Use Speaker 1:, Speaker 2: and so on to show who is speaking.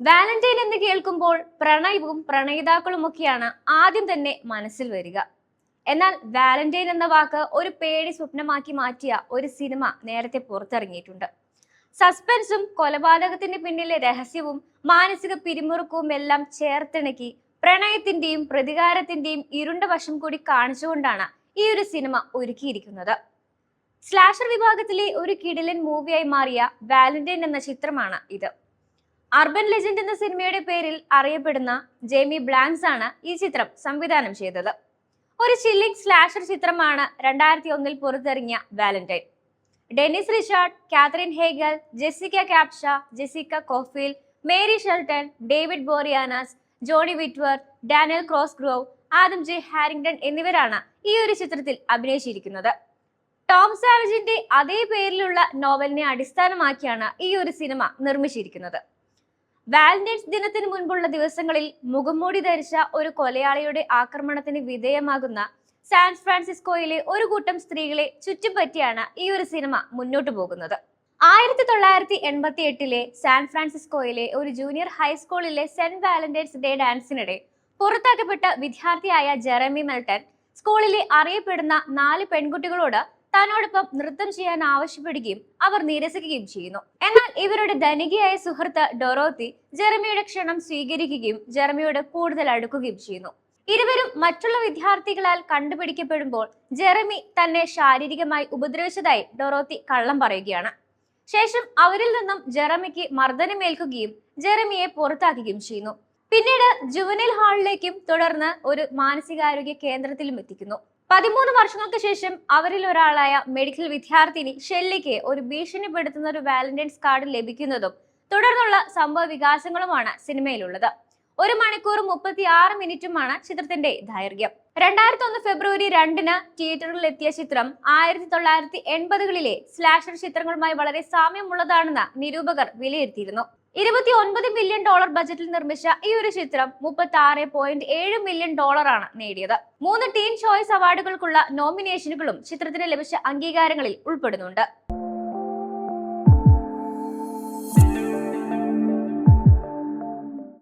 Speaker 1: Valentine എന്ന് കേൾക്കുമ്പോൾ പ്രണയവും പ്രണയിതാക്കളും ഒക്കെയാണ് ആദ്യം തന്നെ മനസ്സിൽ വരിക. എന്നാൽ വാലന്റൈൻ എന്ന വാക്ക് ഒരു പേടി സ്വപ്നമാക്കി മാറ്റിയ ഒരു സിനിമ നേരത്തെ പുറത്തിറങ്ങിയിട്ടുണ്ട്. സസ്പെൻസും കൊലപാതകത്തിന്റെ പിന്നിലെ രഹസ്യവും മാനസിക പിരിമുറുക്കവും എല്ലാം ചേർത്തിണക്കി പ്രണയത്തിന്റെയും പ്രതികാരത്തിന്റെയും ഇരുണ്ട വശം കൂടി കാണിച്ചുകൊണ്ടാണ് ഈ ഒരു സിനിമ ഒരുക്കിയിരിക്കുന്നത്. സ്ലാഷർ വിഭാഗത്തിലെ ഒരു കിടിലൻ മൂവിയായി മാറിയ വാലന്റൈൻ എന്ന ചിത്രമാണ് ഇത്. അർബൻ ലെജൻഡ് എന്ന സിനിമയുടെ പേരിൽ അറിയപ്പെടുന്ന ജെയ്മി ബ്ലാങ്ക്സ് ആണ് ഈ ചിത്രം സംവിധാനം ചെയ്തത്. ഒരു ചില്ലിംഗ് സ്ലാഷർ ചിത്രമാണ് രണ്ടായിരത്തി ഒന്നിൽ പുറത്തിറങ്ങിയ valentine. Dennis Richards Katherine Heigl Jessica Capshaw Jessica Cauffiel Marley Shelton David Boreanaz Johnny Whitworth Daniel Cosgrove Adam J Harrington എന്നിവരാണ് ഈ ഒരു ചിത്രത്തിൽ അഭിനയിച്ചിരിക്കുന്നത്. ടോം സാവജിന്റെ അതേ പേരിലുള്ള നോവലിനെ അടിസ്ഥാനമാക്കിയാണ് ഈ ഒരു സിനിമ നിർമ്മിച്ചിരിക്കുന്നത്. വാലന്റൈൻസ് ദിനത്തിന് മുൻപുള്ള ദിവസങ്ങളിൽ മുഖംമൂടി ധരിച്ച ഒരു കൊലയാളിയുടെ ആക്രമണത്തിന് വിധേയമാകുന്ന സാൻ ഫ്രാൻസിസ്കോയിലെ ഒരു കൂട്ടം സ്ത്രീകളെ ചുറ്റിപ്പറ്റിയാണ് ഈ ഒരു സിനിമ മുന്നോട്ടു പോകുന്നത്. ആയിരത്തി തൊള്ളായിരത്തി എൺപത്തി എട്ടിലെ സാൻ ഫ്രാൻസിസ്കോയിലെ ഒരു ജൂനിയർ ഹൈസ്കൂളിലെ സെന്റ് വാലന്റൈൻസ് ഡേ ഡാൻസിനിടെ പുറത്താക്കപ്പെട്ട വിദ്യാർത്ഥിയായ ജെറമി മെൽട്ടൺ സ്കൂളിലെ അറിയപ്പെടുന്ന നാല് പെൺകുട്ടികളോട് തന്നോടൊപ്പം നൃത്തം ചെയ്യാൻ ആവശ്യപ്പെടുകയും അവർ നിരസിക്കുകയും ചെയ്യുന്നു. എന്നാൽ ഇവരുടെ ധനികയായ സുഹൃത്ത് ഡൊറോത്തി ജെറമിയുടെ ക്ഷണം സ്വീകരിക്കുകയും ജെറമിയോട് കൂടുതൽ അടുക്കുകയും ചെയ്യുന്നു. ഇരുവരും മറ്റുള്ള വിദ്യാർത്ഥികളാൽ കണ്ടുപിടിക്കപ്പെടുമ്പോൾ ജെറമി തന്നെ ശാരീരികമായി ഉപദ്രവിച്ചതായി ഡൊറോത്തി കള്ളം പറയുകയാണ്. ശേഷം അവരിൽ നിന്നും ജെറമിക്ക് മർദ്ദനമേൽക്കുകയും ജെറമിയെ പുറത്താക്കുകയും ചെയ്യുന്നു. പിന്നീട് ജുവനിൽ ഹാളിലേക്കും തുടർന്ന് ഒരു മാനസികാരോഗ്യ കേന്ദ്രത്തിലും എത്തിക്കുന്നു. പതിമൂന്ന് വർഷങ്ങൾക്ക് ശേഷം അവരിൽ ഒരാളായ മെഡിക്കൽ വിദ്യാർത്ഥിനി ഷെല്ലിക്ക് ഒരു ഭീഷണിപ്പെടുത്തുന്ന ഒരു വാലന്റൈൻസ് കാർഡ് ലഭിക്കുന്നതും തുടർന്നുള്ള സംഭവ വികാസങ്ങളുമാണ് സിനിമയിലുള്ളത്. ഒരു മണിക്കൂർ മുപ്പത്തി ആറ് മിനിറ്റുമാണ് ചിത്രത്തിന്റെ ദൈർഘ്യം. രണ്ടായിരത്തി ഒന്ന് ഫെബ്രുവരി രണ്ടിന് തിയേറ്ററിൽ എത്തിയ ചിത്രം ആയിരത്തി തൊള്ളായിരത്തി എൺപതുകളിലെ സ്ലാഷർ ചിത്രങ്ങളുമായി വളരെ സാമ്യമുള്ളതാണെന്ന് നിരൂപകർ വിലയിരുത്തിയിരുന്നു. ഇരുപത്തി ഒൻപത് മില്യൺ ഡോളർ ബജറ്റിൽ നിർമ്മിച്ച ഈ ഒരു ചിത്രം മുപ്പത്തി ആറ് പോയിന്റ് ഏഴ് മില്യൺ ഡോളറാണ് നേടിയത്. മൂന്ന് ടീം ചോയ്സ് അവാർഡുകൾക്കുള്ള നോമിനേഷനുകളും ചിത്രത്തിന് ലഭിച്ച അംഗീകാരങ്ങളിൽ ഉൾപ്പെടുന്നുണ്ട്.